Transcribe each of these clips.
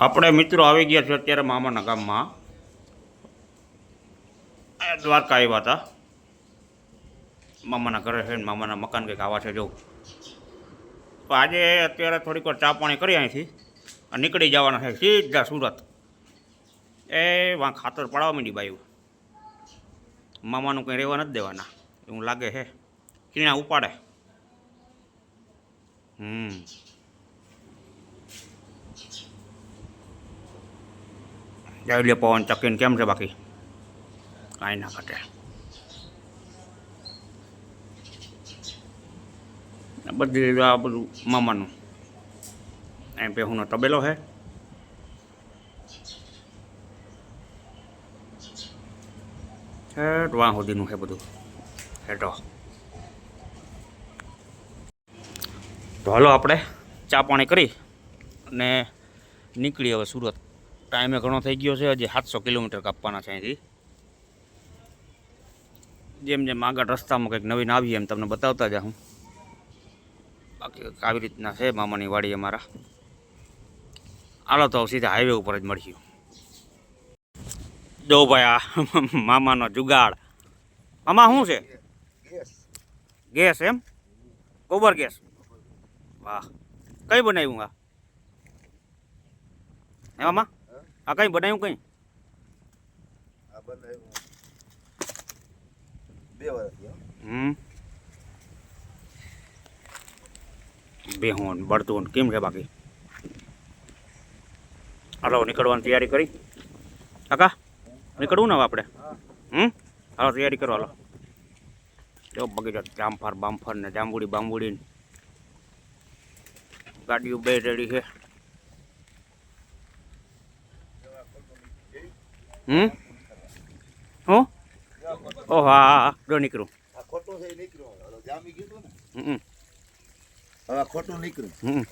આપણે મિત્રો આવી ગયા છે અત્યારે મામાના ગામમાં. દ્વારકા આવ્યા હતા. મામાના ઘરે છે મામાના મકાન કંઈક આવા છે જવું તો આજે અત્યારે થોડીક વાર ચા પાણી કરી અહીંથી અને નીકળી જવાના છે સીધા સુરત. એ વાં ખાતર પડાવવા માંડી બાયું મામાનું કંઈ રહેવા નથી દેવાના. એવું લાગે છે. કીણા ઉપાડે. હમ. જય પવન ચકીને કેમ છે બાકી કાંઈ ના ઘટે બધી બધી આ બધું મામાનું એમ પેહુનો તબેલો છે હેઠ વાં સુધીનું છે બધું હેઠો તો હલો આપણે ચા પાણી કરી અને નીકળી હવે સુરત ટાઈમે ઘણો થઈ ગયો છે હજી સાતસો કિલોમીટર કાપવાના છે અહીંથી. જેમ જેમ આગળ રસ્તામાં કંઈક નવીન આવીએ એમ તમને બતાવતા જાઉં. બાકી આવી રીતના છે મામાની વાડી અમારા. હાલો તો સીધા હાઈવે ઉપર જ મળીશું. જો ભાઈ આ મામાનો જુગાડ. મામા શું છે? ગેસ એમ? ગોબર ગેસ? વાહ. કઈ બનાવ્યું આ? હે મામા? આ કઈ બનાવ્યું કઈ? આ બનાવ્યું બે વર્ષ. હમ. બેહોન કેમ છે બાકી? હાલો નીકળવાની તૈયારી કરી. કાકા નીકળવું ને હવે આપણે? હમ? હાલો તૈયારી કરો હાલો. કેવો બગીચો જામફાર બામફર ને જાંબુડી બાંબુડી ગાડીઓ બે રેડી છે. હમ? હું? ઓહો હા જો નીકળું. ખોટું છે નીકળ્યું. જામી ગયું ને. હવે ખોટું નીકળ્યું. હમ.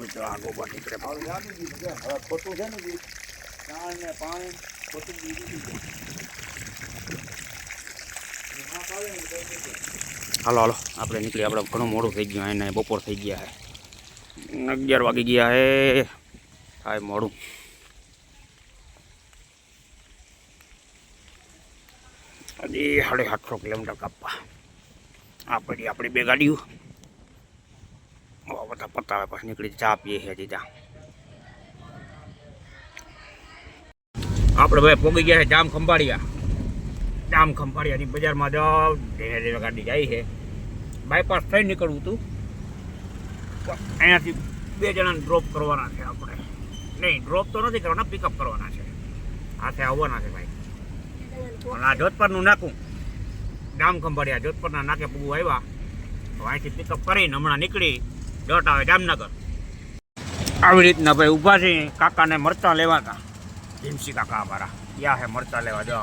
મિત્રો આ ગોબર નીકળે. જામી ગયું છે હવે ખોટું છે ને ઈ ને પાણી ખોટું બી નીકળી ગયું. એમાં આવે ને તો નીકળે. હાલો હાલો. આપણે નીકળી આપણે ઘણું મોડું થઈ ગયું. એને બપોર થઈ ગયા છે. અગિયાર વાગી ગયા હે થાય મોડું. હજી સાડી સાતસો કિલોમીટર કાપવા. આ પડી આપણી બે ગાડીઓ. બધા પતાવે પછી નીકળી ચા પીએ છે ત્યાં આપણે ભાઈ પોગી ગયા છે જામ ખંભાળિયા. જામ ખંભાળિયાની બજારમાં જાવ ધીરે ધીરે ગાડી જાય છે. બાયપાસ થઈ નીકળવું હતું અહીંયાથી બે જણાને ડ્રોપ કરવાના છે આપણે. નહીં ડ્રોપ તો નથી કરવાના પિકઅપ કરવાના છે. હાથે આવવાના છે ભાઈ. અને આ જોધપુરનું નાકું ડામ ખંભાળિયા જોધપુરના નાકે પૂગું આવ્યા. તો અહીંથી પિકઅપ કરીને હમણાં નીકળી દોટ આવે જામનગર. આવી રીતના ભાઈ ઊભા છે, કાકાને મરચાં લેવાતા ભીમસી કાકા અમારા. ક્યાં હે મરચાં લેવા જો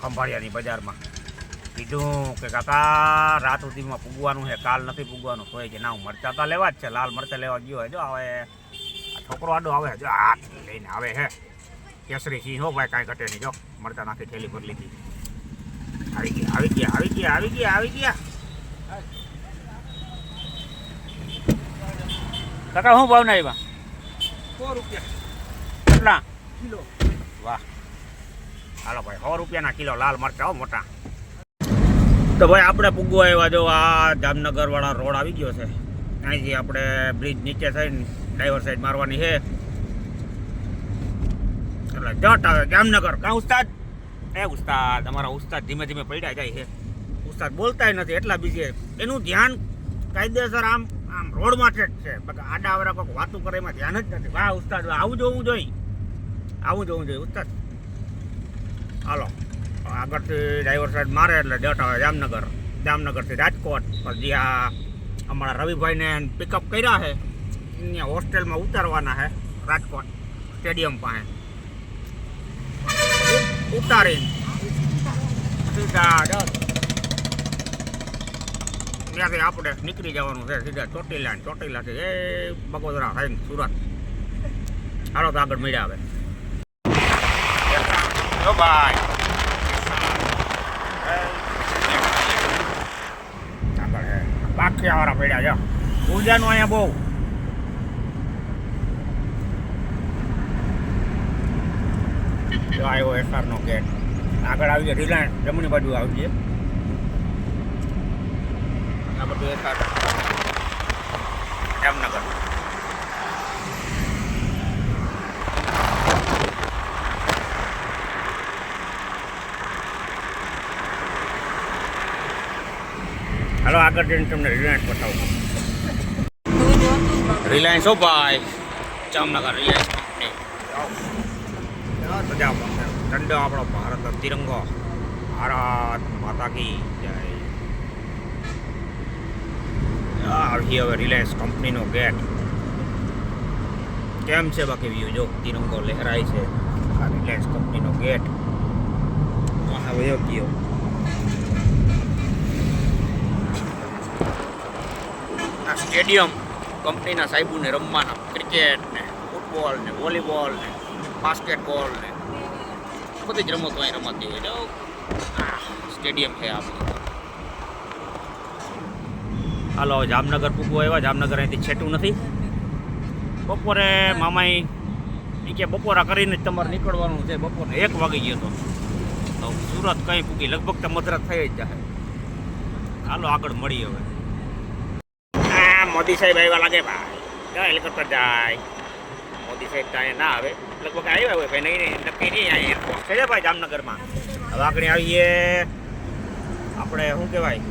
ખંભાળિયાની બજારમાં. કીધું કે કાકા, રાત સુધીમાં પૂગવાનું છે, કાલ નથી પૂગવાનું. તોય કે ના, હું મરચા તો લેવા જ છે. લાલ મરચા લેવા ગયો હોય. જો હવે છોકરો આડો આવે, જો હાથ લઈને આવે હે. કેસરી સિંહ હો ભાઈ કાંઈ ઘટે નહીં. જો મરચા નાખી થેલી ભરી લીધી. આવી ગયા આવી ગયા આવી ગયા આવી ગયા આવી ગયા. કાકા શું ભાવના આવ્યા? સો રૂપિયા. કેટલા? કિલો. વાહ. હાલો ભાઈ સો રૂપિયાના કિલો લાલ મરચા હો મોટા. તો ભાઈ આપણે પૂગવા આવ્યા જો આ જામનગરવાળા રોડ આવી ગયો છે. અહીંથી આપણે બ્રિજ નીચે થઈને ડ્રાઈવર સાઈડ મારવાની છે. એટલે જટ આવે, જામનગર. કાં ઉસ્તાદ? એ ઉસ્તાદ, અમારા ઉસ્તાદ ધીમે ધીમે પડ્યા જાય છે. ઉસ્તાદ બોલતાય નથી, એટલા બીજી એનું ધ્યાન કાયદેસર આમ આમ રોડમાં જ છે. બાકી આડા આવડા કોઈક વાતું કરે એમાં ધ્યાન જ નથી. વાહ, ઉસ્તાદ આવું જોવું જોઈએ. આવું જોવું જોઈએ, ઉસ્તાદ. હાલો, આગળથી ડ્રાઈવર સાઈડ મારે એટલે જટ આવે જામનગર. જામનગરથી રાજકોટ. પછી આ અમારા રવિભાઈને પિકઅપ કર્યા છે. અહીંયા હોસ્ટેલમાં ઉતારવાના છે, રાજકોટ સ્ટેડિયમ પાસે. ઉતારી સીધા ત્યાંથી આપણે નીકળી જવાનું છે, સીધા ચોટીલા ચોટીલાથી એ બગોદરા થઈને સુરત. હાલો તો આગળ મળ્યા આવે. જો ભાઈ. હે બાકીવાળા પડ્યા છે. પૂજાનું અહીંયા બહુ આવ્યો એસઆરનો ગેટ આગળ આવી જાય રિલાયન્સ જમણી બાજુ આવી જાય આ બધું એસઆર જામનગર. હાલો, આગળ જઈને તમને રિલાયન્સ બતાવું. રિલાયન્સ હો ભાઈ? જામનગર રિલાયન્સ કંપની દંડ આપણો ભારત તિરંગો. ભારત માતા કી જય. આવી હવે રિલાયન્સ કંપનીનો ગેટ. કેમ છે બાકી વ્યૂ જો, તિરંગો લહેરાય છે. આ રિલાયન્સ કંપનીનો ગેટ. હવે ગયો. આ સ્ટેડિયમ કંપનીના સાહેબોને રમવાના. ક્રિકેટ ને ફૂટબોલ ને વોલીબોલ ને બાસ્કેટબોલ ને બધી જ રમતો અહીં રમાતી હોય. જો સ્ટેડિયમ છે આ હાલો જામનગર પૂગવા આવ્યા. જામનગર અહીંથી છેટું નથી. બપોરે મામાઈ એ કે બપોરા કરીને જ તમારે નીકળવાનું છે. બપોરે એક વાગી ગયો તો. તો સુરત કંઈ પૂગી લગભગ તો મધરાત થઈ જ જાય હાલો, આગળ મળી હવે. મોદી સાહેબ આવ્યા લાગે, ભાઈ. જો હેલિકોપ્ટર જાય. મોદી સાહેબ ત્યાં ના આવે. લગભગ આવ્યા હોય ભાઈ, નહીં નહીં, નક્કી નહીં, અહીંયા છે ભાઈ જામનગરમાં. હવે આવીએ, આપણે શું કહેવાય,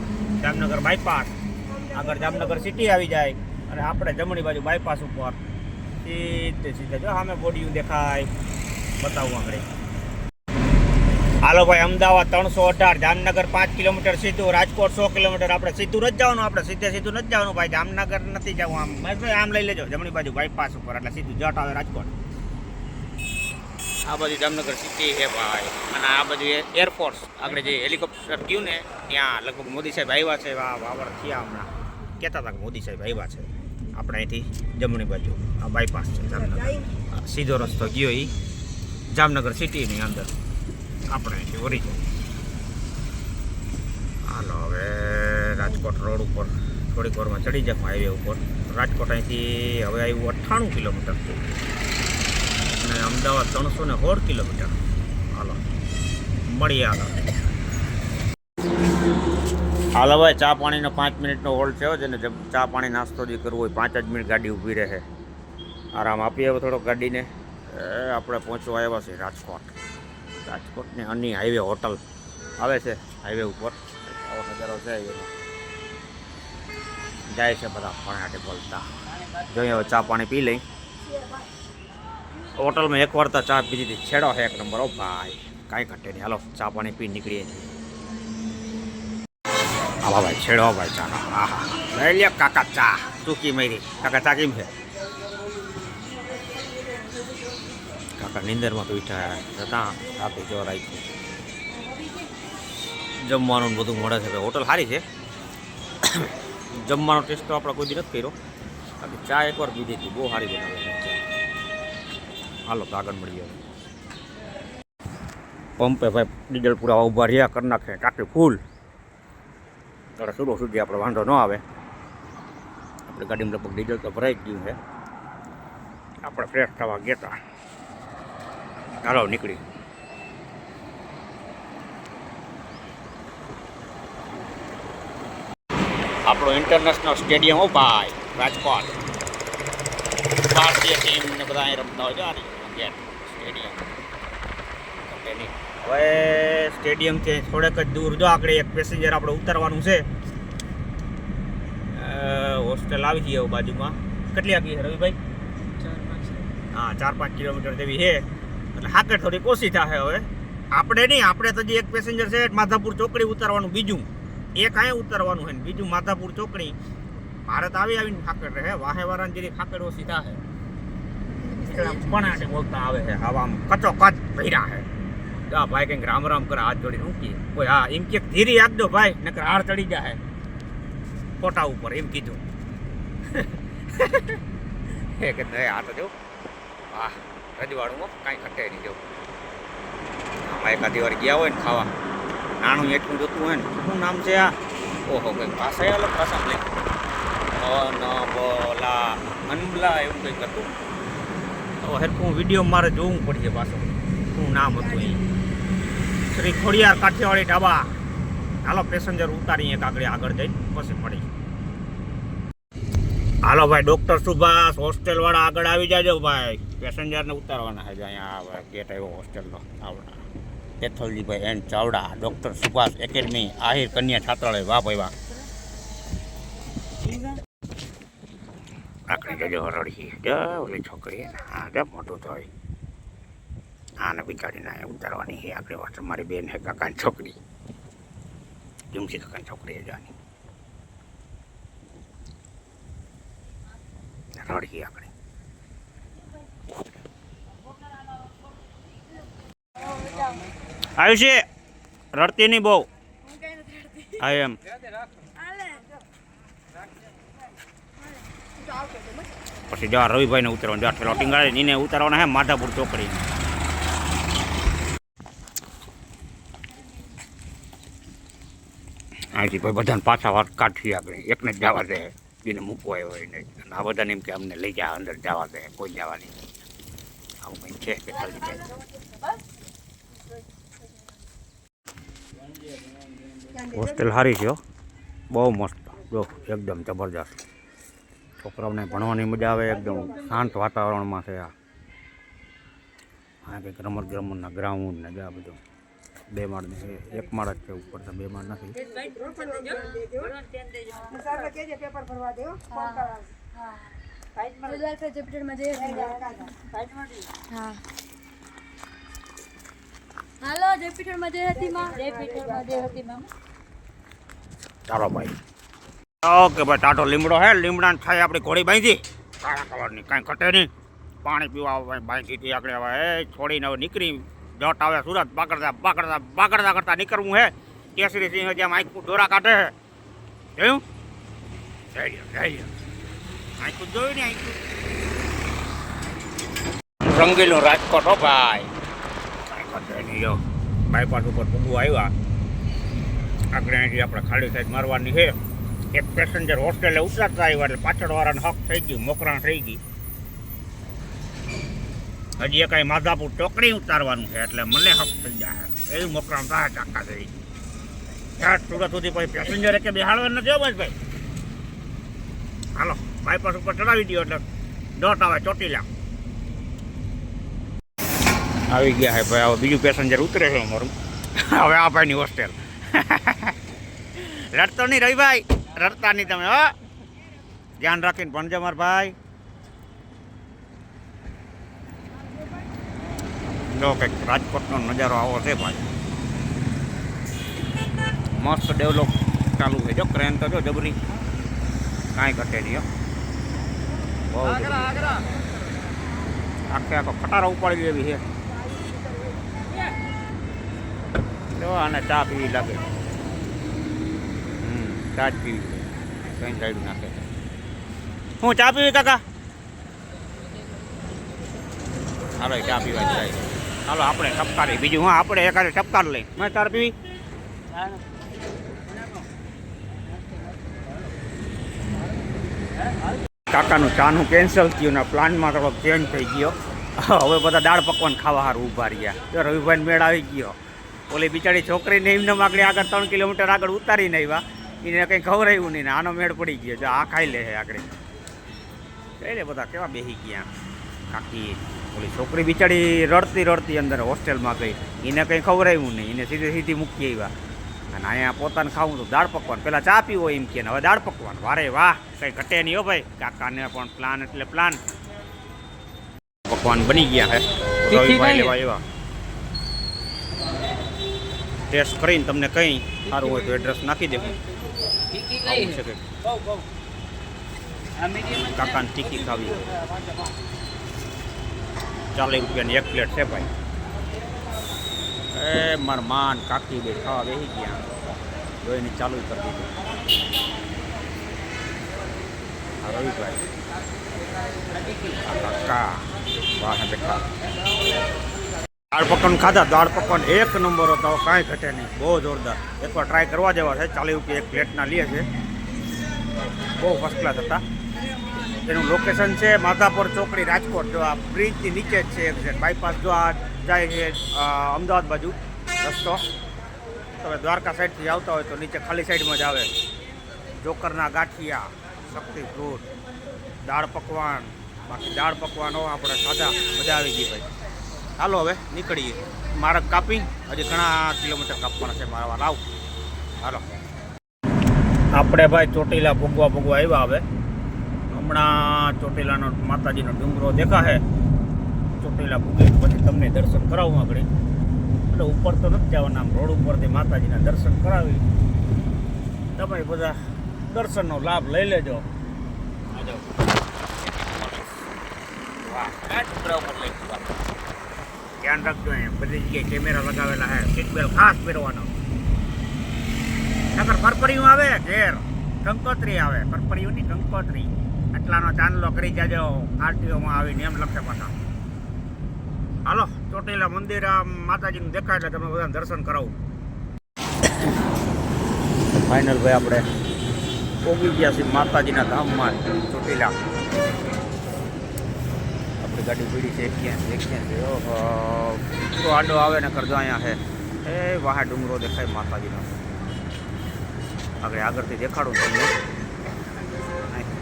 જામનગર બાયપાસ આગળ જામનગર સિટી આવી જાય, અને આપણે જમણી બાજુ બાયપાસ ઉપર. સીધે સીધે, જો સામે બોડીયું દેખાય. બતાવું આગળ. હાલો ભાઈ, અમદાવાદ ત્રણસો અઢાર, જામનગર પાંચ કિલોમીટર સીધું, રાજકોટ સો કિલોમીટર. આપણે સીધું નથી જવાનું, આપણે સીધે સીધું નથી જવાનું, ભાઈ. જામનગર નથી જવું આમ. આમ લઈ લેજો, જમણી બાજુ બાયપાસ ઉપર, એટલે સીધું જટ આવે રાજકોટ. આ બધી જામનગર સિટી છે ભાઈ. અને આ બધી એરફોર્સ આપણે જે હેલિકોપ્ટર ગયું ને, ત્યાં લગભગ મોદી સાહેબ આવ્યા છે. આ વાવર થયા હમણાં. કહેતા હતા કે મોદી સાહેબ આવ્યા છે. આપણે અહીંથી જમણી બાજુ, આ બાયપાસ છે જામનગર. સીધો રસ્તો ગયો એ જામનગર સિટીની અંદર. આપણે અહીંથી વળી જાય હાલો, હવે રાજકોટ રોડ ઉપર, થોડીક વારમાં ચડી જાય હાઈવે ઉપર. રાજકોટ અહીંથી હવે આવ્યું અઠ્ઠાણું કિલોમીટર. અમદાવાદ ત્રણસો ને સોળ કિલોમીટર. હાલો. મળીએ હાલો હાલો હવે ચા પાણીનો પાંચ મિનિટનો હોલ્ડ છે ને ચા પાણી નાસ્તો જે કરવો હોય, પાંચ જ મિનિટ ગાડી ઊભી રહે. આરામ આપીએ હવે થોડોક ગાડીને. આપણે પહોંચવા આવ્યા છીએ રાજકોટ. રાજકોટની અની હાઈવે હોટલ આવે છે, હાઈવે ઉપર. આવો નજારો છે જાય છે બધા પણાટે બોલતા. જોઈએ હવે ચા પાણી પી લઈ. હોટલમાં એક વાર તો ચા પીધી હતી છેડો છે એક નંબર. ઓ ભાઈ, કાંઈ ઘટે નહીં. હાલો, ચા પાણી પી નીકળીએ છીએ. હા ભાઈ, છેડો ભાઈ ચા હા હા લઈ લે કાકા ચા. ટૂંકી મારી. કાકા, ચા કેમ છે? કાકા, નીંદરમાં બેઠા હતા. રાતે જો રાખ્યું જમવાનું બધું મળે છે. હોટલ સારી છે. જમવાનો ટેસ્ટ તો આપણે કોઈ દી નથી કર્યો. બાકી ચા એકવાર પીધી હતી બહુ સારી બનાવે છે. હાલો, તો આગળ મળીએ. પંપે ભાઈ ડીઝલ પૂરા ઊભા રહ્યા, કરી નાખે ટાંકી ફૂલ. ત્યારે સુરો સુધી આપણે વાંધો ન આવે. આપણે ગાડીમાં લગભગ ડીઝલ તો ભરાઈ જ ગયું છે. આપણે ફ્રેશ થવા ગયા હતા હાલો નીકળી આપણો ઇન્ટરનેશનલ સ્ટેડિયમ હો ભાઈ, રાજકોટ. ભારતીય ટીમ ને બધા અહીં રમતા હોય છે આ સ્ટેડિયમ હવે સ્ટેડિયમથી થોડેક જ દૂર. જો આપણે એક પેસેન્જર આપણે ઉતરવાનું છે. હોસ્ટેલ આવી છે બાજુમાં. કેટલી આપી છે રવિભાઈ? હા ચાર પાંચ કિલોમીટર જેવી છે. એટલે હાકર થોડીક ઓછી થાય હવે. આપણે નહીં, આપણે તો જે એક પેસેન્જર છે, માધાપુર ચોકડી ઉતારવાનું બીજું. એક અહીંયા ઉતારવાનું છે બીજું માધાપુર ચોકડી. ભારત આવી આવીને ખાકડ રહે. વાહે વાળાને જેની ખાકડ ઓછી થાય. પણ બોલતા આવે છે, હવામાં કચો કચ ભર્યા છે. આ ભાઈ કંઈક રામ રામ કરે, હાથ જોડી મૂકી કોઈ હા, એમ કે ધીરી આપજો ભાઈ, નકર હાર ચડી જાય ફોટા ઉપર એમ કીધું. એ કે નહીં આ તો જો. વાહ રજવાડું કાંઈ ખટે નહીં જો. આમાં એકાદી વાર ગયા હોય ને ખાવા. નાણું એટલું જોતું હોય ને, શું નામ છે આ? ઓહો, કંઈક ભાષા અલગ ભાષા લઈ અન બોલા અનબલા એવું કંઈક હતું. તો હેરખું વીડિયો મારે જોવું પડશે પાછું. શું નામ હતું એ? શ્રી ખોડિયાર કાઠિયાવાડી ઢાબા. હાલો પેસેન્જર ઉતારી એક આગળ આગળ જઈને પછી મળી હાલો ભાઈ ડૉક્ટર સુભાષ હોસ્ટેલવાળા આગળ આવી જાજો ભાઈ. પેસેન્જરને ઉતારવાના છે અહીંયા આવે ગેટ આવ્યો હોસ્ટેલનો આવડા કેથોલજીભાઈ N Chavda doctor Subhash academy Ahir કન્યા છાત્રાલય, વાહ ભાઈ, વાહ. આકડી જજો રડી જ ઓલી છોકરી હા જ મોટું થાય આને બિચારીને અહીંયા ઉતારવાની છે. આકડી વાત મારી બેન હે કાકાની છોકરી. જુમસી કાકાની છોકરી જવાની રડી આકડી. આવ્યું છે રડતી નહીં બહુ. આઈ એમ. પછી જવા રવિભાઈને ઉતરવાનું જવા ઠેલો ટીંગાળે એને ઉતારવાના હે માધાપુર ચોકડી અહીંથી ભાઈ બધાને પાછા વાત કાઢી આપણે એકને જ જવા દે એને મૂકવા હોય ને આ બધાને એમ કે અમને લઈ જા, અંદર જવા દે, કોઈ જવા નહીં. આવું કંઈ છે કે ખાલી હોસ્ટેલ સારી છે. બહુ મસ્ત. જો, એકદમ જબરજસ્ત. છોકરાઓને ભણવાની મજા આવે એકદમ શાંત વાતાવરણમાં છે આ. આ કંઈક રમત ગમતના ગ્રાઉન્ડ ને આ બધું. બે માળની છે એક માળ જ છે ઉપર તો બે માળ નથી. હાલો જેપીટરમાં જઈ હતી માં જેપીટરમાં જઈ હતી માં ચાલો ભાઈ. ઓકે ભાઈ ટાટો લીમડો હે, લીમડાને થાય આપણી ઘોડી બાંધી. કાળા કલરની કાંઈ ઘટે નહીં. પાણી પીવા બાંધી હતી આપણે હવે એ છોડીને હવે નીકળી. જટ આવે સુરત, બાકડતા બાકડતા બાકડતા કરતા નીકળવું હે. કેસરી સિંહ જેમ આંખું દોરા કાઢે હે. જોયું? જઈ જોયું ને આંખું રંગીલું રાજકોટ હો ભાઈ. ઘટે નહીં જો બાયપાસ ઉપર પૂગવા આવ્યા. આગળ અહીંથી આપણે ખાલી સાઈડ મારવાની છે. એક પેસેન્જર હોસ્ટેલે ઉતરતા આવ્યા એટલે પાછળવાળાને હક થઈ ગયું, મોકરાણ થઈ ગઈ. હજી એ કાંઈ માધાપુર ટોકરી ઉતારવાનું છે એટલે મને હક થઈ જાય. એવી મોકરાણ થાય ચાકા થઈ ત્યાં સુરત સુધી પછી પેસેન્જર કે બેહાડવા નથી હો ભાઈ. હાલો બાયપાસ ઉપર ચડાવી દો એટલે ડોટ આવે ચોટીલા આવી ગયા હે ભાઈ, હવે બીજું પેસેન્જર ઉતરે છે અમારું. હવે આ ભાઈની હોસ્ટેલ લડતો નહીં રવિભાઈ રડતા નહીં તમે હો. ધ્યાન રાખીને ભણજો મારા ભાઈ. જો કંઈક રાજકોટનો નજારો આવો છે ભાઈ. મસ્ત ડેવલપ ચાલુ છે. જો ક્રેન તો જો જબરી. કાંઈ ઘટે નહીં બહુ. આખે આખો ખટારો ઉપાડી લેવી છે. જો આને ચા પીવી લાગે. હમ ચા જ પીવી કઈ સાઈડ નાખે હું ચા પીવી કાકા? હાલો ચા પીવા જાય. હાલો આપણે ટપકારી. બીજું હા આપણે એકાદે ટપકાર લઈ. મેં તાર પીવી? કાકાનું ચાનું કેન્સલ થયું ને પ્લાનમાં થોડોક ચેન્જ થઈ ગયો. હવે બધા દાળ પકવાન ખાવા હારું ઊભા રહ્યા. તો રવિભાઈ મેળ આવી ગયો. ઓલી બિચારી છોકરીને એમને આગળ આગળ ત્રણ કિલોમીટર આગળ ઉતારીને આવ્યા. એને કંઈ ખવડાવ્યું નહીં ને આનો મેળ પડી ગયો. જો આ ખાઈ લે છે આગળ. એટલે બધા કેવા બેસી ગયા? કાકી ઓલી છોકરી બિચારી રડતી રડતી અંદર હોસ્ટેલમાં ગઈ. એને કંઈ ખવડાવ્યું નહીં. એને સીધી સીધી મૂકી આવ્યા. અને અહીંયા પોતાને ખાવું તો દાળ પકવાન. પેલા ચા પીવો એમ કે ને હવે દાળ પકવાન. વારે વાહ કંઈ ઘટે નહીં હો ભાઈ. કાકાને પણ પ્લાન એટલે પ્લાન પકવાન બની ગયા હે રવિભાઈ લેવા આવ્યા. ટેસ્ટ કરીને તમને કંઈ સારું હોય તો એડ્રેસ નાખી દેવું છે કાકાને ટીકી ખાવી ચાલીસ રૂપિયાની એક પ્લેટ છે ભાઈ. એ માર માન કાકી બે ખાવા બેસી ગયા. જોઈને ચાલુ કરી દીધું. રવિભાઈ. કાકા. બહાર બેઠા. દાળ પકવાન ખાધા. દાળ પકવાન એક નંબર હતો કાંઈ ઘટે નહીં. બહુ જોરદાર. એકવાર ટ્રાય કરવા જેવા છે. ચાલીસ રૂપિયા એક પ્લેટના લે છે. બહુ ફર્સ્ટ ક્લાસ હતા. એનું લોકેશન છે માધાપર ચોકડી રાજકોટ. જો આ બ્રિજની નીચે જ છે એક્ઝેક્ટ બાયપાસ જો આ જાય છે અમદાવાદ બાજુ. રસ્તો. તમે દ્વારકા સાઈડથી આવતા હોય તો નીચે ખાલી સાઈડમાં જ આવે. જોકરના ગાંઠિયા, શક્તિ ફ્રૂટ દાળ પકવાન. બાકી દાળ પકવાનો આપણે સાદા મજા આવી ગઈ ભાઈ. હાલો હવે નીકળીએ. માર્ગ કાપી. હજી ઘણા કિલોમીટર કાપવાના છે મારા લાવ હાલો. આપણે ભાઈ ચોટીલા ભોગવા ભોગવા આવ્યા હવે. હમણાં ચોટીલાનો માતાજીનો ડુંગરો દેખાશે. ચોટીલા ભૂગી પછી તમને દર્શન કરાવું આગળ. એટલે ઉપર તો નથી જવાના આમ રોડ ઉપરથી માતાજીના દર્શન કરાવી. તમે બધા દર્શનનો લાભ લઈ લેજો. વાહ ડુંગરા ઉપર લઈ. ધ્યાન રાખજો અહીંયા. બધી જગ્યાએ કેમેરા લગાવેલા છે. સીટ બેલ્ટ ખાસ પહેરવાનો. નકર પરપરિયું આવે, ઘેર. કંકોત્રી આવે. પરપરિયુંની કંકોત્રી. આટલાનો ચાંદલો કરી જાજો. આરટીઓમાં આવીને એમ લખે પાછા. હાલો, ચોટીલા મંદિર, આ માતાજીનું દેખાય એટલે તમે બધા દર્શન કરાવું. ફાઇનલ ભાઈ આપણે પોગી ગયા છીએ માતાજીના ધામમાં, ચોટીલા. આપણી ગાડી પીડી છે ક્યાં તો આડો આવે ને કરજો અહીંયા છે એ વાહ ડુંગરો દેખાય માતાજીનો. આગળ, આગળથી દેખાડું તમને.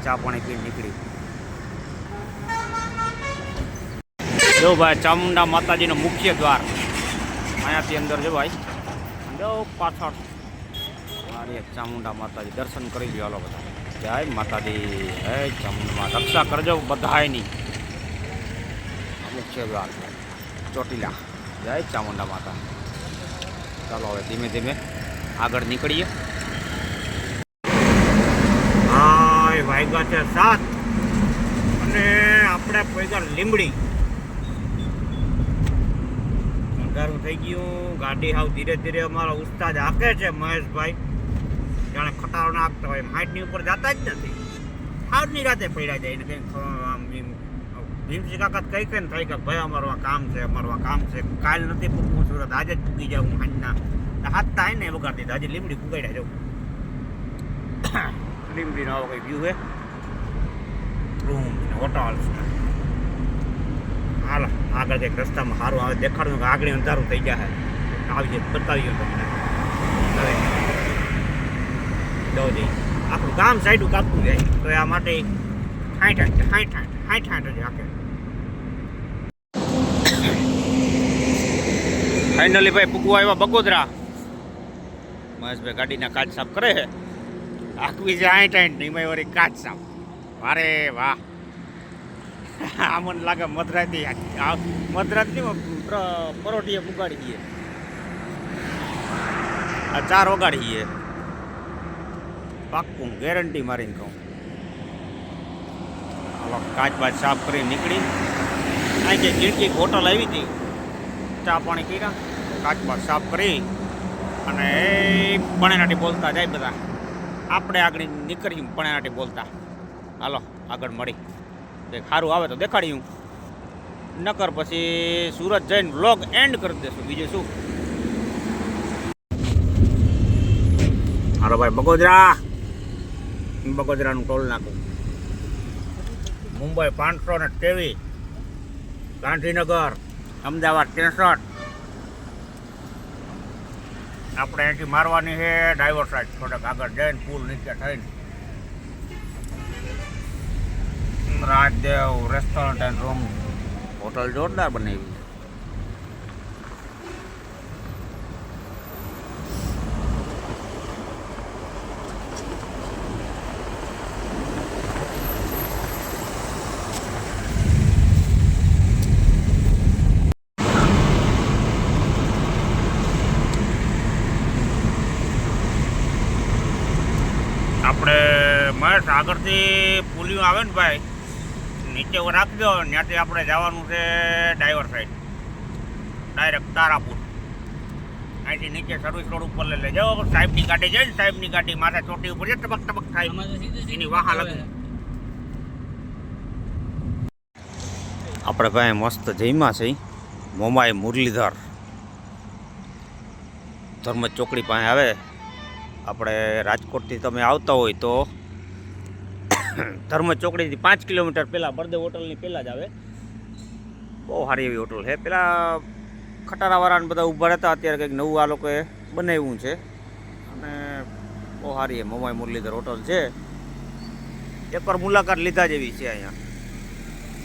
ચા પાણી પી નીકળી. જો ભાઈ, ચામુંડા માતાજીનો મુખ્ય દ્વાર. અહીંયાથી અંદર જો ભાઈ. જો, પાછળ. મારી ચામુંડા માતાજી. દર્શન કરી હાલો બધા. જય માતાજી. હે, ચામુંડા. રક્ષા કરજો બધાયની. આ ચોટીલા. જય ચામુંડા માતા. ચાલો હવે ધીમે ધીમે આગળ નીકળીએ. હા વાગ્યા છે સાત. અને આપણે પૈસા લીમડી અંધારું થઈ ગયું. ગાડી હાવ ધીરે ધીરે અમારા ઉસ્તાદ હાકે છે મહેશભાઈ. જાણે ખટારો નાખતા હોય હાઈટની ઉપર જતા જ નથી. હારની રાતે પડ્યા જાય ને કંઈ આમ એમ કાકા કઈ કઈ થાય કે ભાઈ અમારું આ કામ છે, અમારું આ કામ છે. કાલ નથી પૂકવું સુરત, આજે જ પૂકી જાઉં હાજના. હાથ થાય ને વગાડી દીધા, આજે લીમડી ફૂગાડ્યા જાઉં લીમડીનો આવો કંઈ વ્યૂ હે? Room hotel. હાલ, આગળ કંઈક રસ્તામાં સારું આવે, દેખાડું કે આગળ અંધારું થઈ જાય આવી જાય બતાવી ગયો તમને આપણું ગામ સાઈડું કાપતું જાય. તો આ માટે હાઠ હાઠ હાઠ હાઠ હાઠ હાઠ જ રાખે. ફાઇનલી ભાઈ પૂગવા આવ્યા બગોદરા. મહેશભાઈ ગાડીના કાચ સાફ કરે છે. આખવી છે આઠ આઠ નિમય વળી કાચ સાફ. વારે વાહ. આ મને લાગે મધરાતી મધરાતની પરોઠીએ પુગાડી દઈએ. આ ચાર વગાડી દઈએ. પાક્કું ગેરંટી મારીને કહું. હાલો, કાચ બાચ સાફ કરી નીકળી. અહીં જે ખીડકી હોટલ આવી હતી. ચા પાણી કર્યા કાચ સાફ કરી અને પણેનાટી બોલતા જાય બધા. આપણે આગળ નીકળીએ પણેનાટી બોલતા. હાલો, આગળ મળી. સારું આવે તો દેખાડીયું નકર પછી સુરત જઈને વ્લોગ એન્ડ કરી દેશું. બીજું શું? હાલો ભાઈ, બગોદરા. બગોદરાનું ટોલ નાખું. મુંબઈ પાંચસો ને ત્રેવીસ ગાંધીનગર, અમદાવાદ ત્રેસઠ આપણે અહીંથી મારવાની છે ડ્રાઈવર સાઈડ થોડાક આગળ જઈને પુલ નીચે થઈને. Rajdev restaurant and room hotel જોરદાર બનાવી આપણે મહેશ આગળથી પુલિયું આવે ને ભાઈ નીચે રાખજો ત્યાંથી આપણે જવાનું છે ડાઈવર સાઈડ ડાયરેક્ટ તારાપુર. અહીંથી નીચે સર્વિસ રોડ ઉપર લઈ લેજો. સાહેબની ગાડી જાય ને સાહેબની ગાડી માથે ચોટી ઉપર છે ટબક ટબક થાય. એની વાહા લાગે આપણે ભાઈ મસ્ત જઈમાં છે મોમાઈ મુરલીધર. ધર્મ ચોકડી પાસે આવે. આપણે રાજકોટથી તમે આવતા હોય તો ધર્મ ચોકડીથી પાંચ કિલોમીટર પહેલાં બળદેવ હોટલની પહેલાં જ આવે. બહુ સારી એવી હોટલ છે. પહેલાં ખટારાવાળાને બધા ઊભા રહેતા, અત્યારે કંઈક નવું આ લોકોએ બનાવ્યું છે. અને બહુ સારી એ મમાઈ મુરલીધર હોટલ છે. એકવાર મુલાકાત લીધા જેવી છે અહીંયા.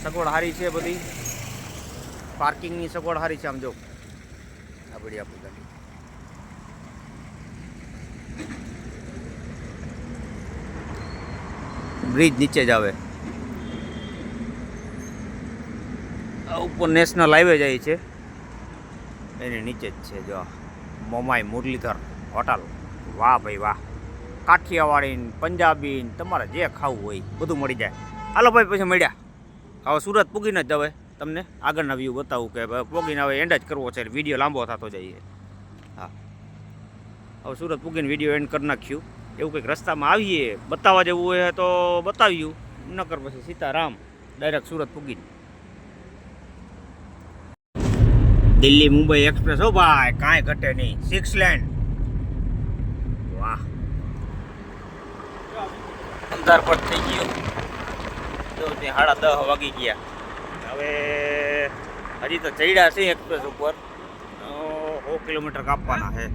સગવડ સારી છે બધી. પાર્કિંગની સગવડ સારી છે, આમ જો. આ બધી આપણી ગાડી બ્રિજ નીચે જ આવે. ઉપર નેશનલ હાઈવે જાય છે. એની નીચે જ છે, જો. મોમાઈ મુરલીધર હોટલ. વાહ ભાઈ વાહ. કાઠિયાવાડી પંજાબી તમારે જે ખાવું હોય બધું મળી જાય. હાલો ભાઈ, પછી મળ્યા. હવે સુરત પૂગીને જ હવે તમને આગળના વ્યૂ બતાવું કે પૂગીને હવે એન્ડ જ કરવો છે. વીડિયો લાંબો થતો જાય હા. હવે સુરત પૂગીને વીડિયો એન્ડ કરી નાખ્યું. એવું કંઈક રસ્તામાં આવીએ, બતાવવા જેવું હોય તો બતાવ્યું. નકર પછી સીતારામ ડાયરેક્ટ સુરત પૂગીને દિલ્હી મુંબઈ એક્સપ્રેસ, હો ભાઈ, કાંઈ ઘટે નહીં. સિક્સ લેન વાહ. અંધાર થઈ ગયો. તો ત્યાં સાડા દસ વાગી ગયા. હવે હજી તો ચડ્યા છે એક્સપ્રેસ ઉપર. સો કિલોમીટર કાપવાના છે.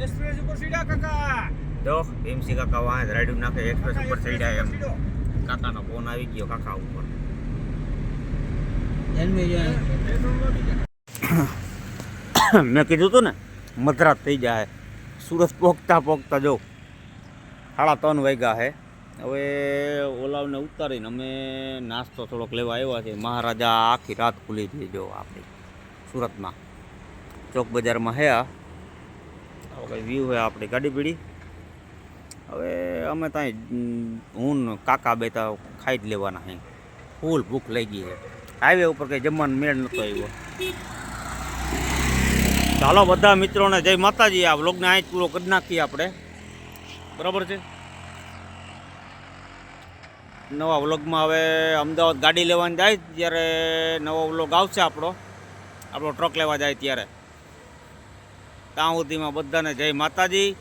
એક્સપ્રેસ ઉપર સીડા કાકા જો ભીમસી કાકા વાહ રાઈડ નાખે એક્સપ્રેસ ઉપર સીડા એમ. કાકાનો ફોન આવી ગયો કાકા ઉપર. મેં કીધું હતું ને મધરાત થઈ જાય. સુરત પોગતા પોગતા જો સાડા ત્રણ વાગ્યા હે. હવે ઓલાવને ઉતારીને અમે નાસ્તો થોડોક લેવા આવ્યા છે મહારાજા આખી રાત ખુલી થઈ જો આપણી સુરતમાં. ચોક બજારમાં હે આ. કંઈ વ્યૂ હોય આપણી ગાડી પીડી. હવે અમે ત્યાં હું કાકા કાકા બેતા ખાઈ જ લેવાના હે. ફૂલ ભૂખ લઈ ગઈ છે હાઈવે ઉપર કંઈ જમવાનો મેળ નહોતો આવ્યો. ચાલો બધા મિત્રોને જય માતાજી, આ વ્લોગને અહીં પૂરો કરી નાખીએ આપણે. બરાબર છે? નવા વ્લોગમાં હવે અમદાવાદ ગાડી લેવાની જાય ત્યારે નવો વ્લોગ આવશે આપણો. આપણો ટ્રક લેવા જાય ત્યારે. ત્યાં સુધીમાં બધાને જય માતાજી.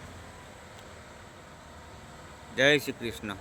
જય શ્રી કૃષ્ણ.